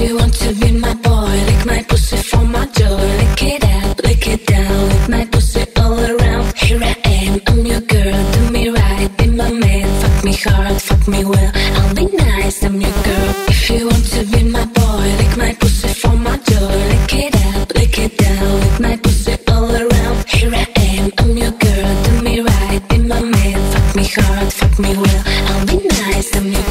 If you want to be my boy, lick my pussy for my joy. Lick it up, lick it down, lick my pussy all around. Here I am, I'm your girl, do me right, be my man. Fuck me hard, fuck me well, I'll be nice, I'm your girl. If you want to be my boy, lick my pussy for my joy. Lick it up, lick it down, lick my pussy all around. Here I am, I'm your girl, do me right, be my man. Fuck me hard, fuck me well, I'll be nice, I'm your girl,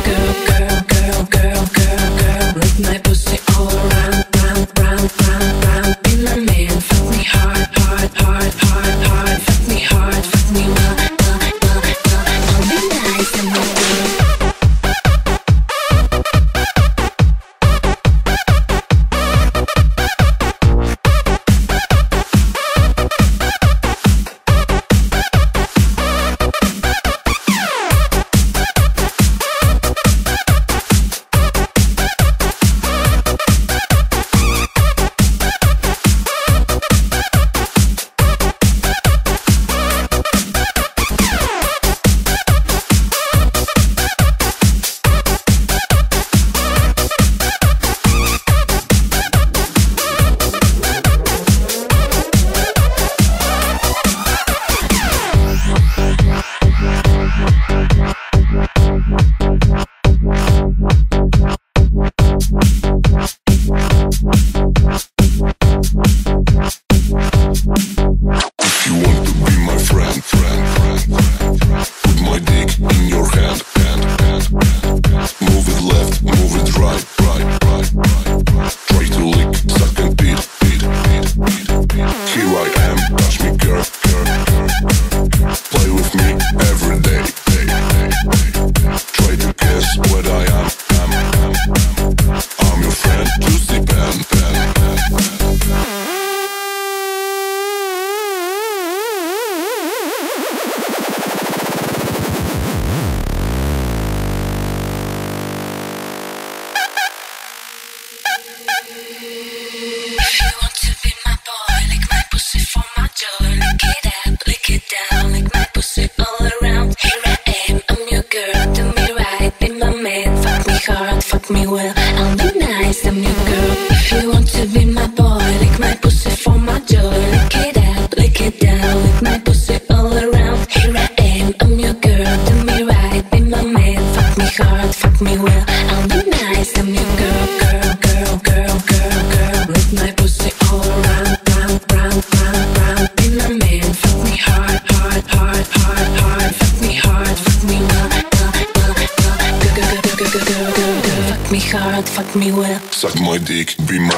me, girl, girl. Play with me every day, day, day. Try to guess what I am. I'm your friend, me well, hard, fuck me well. Suck my dick, be my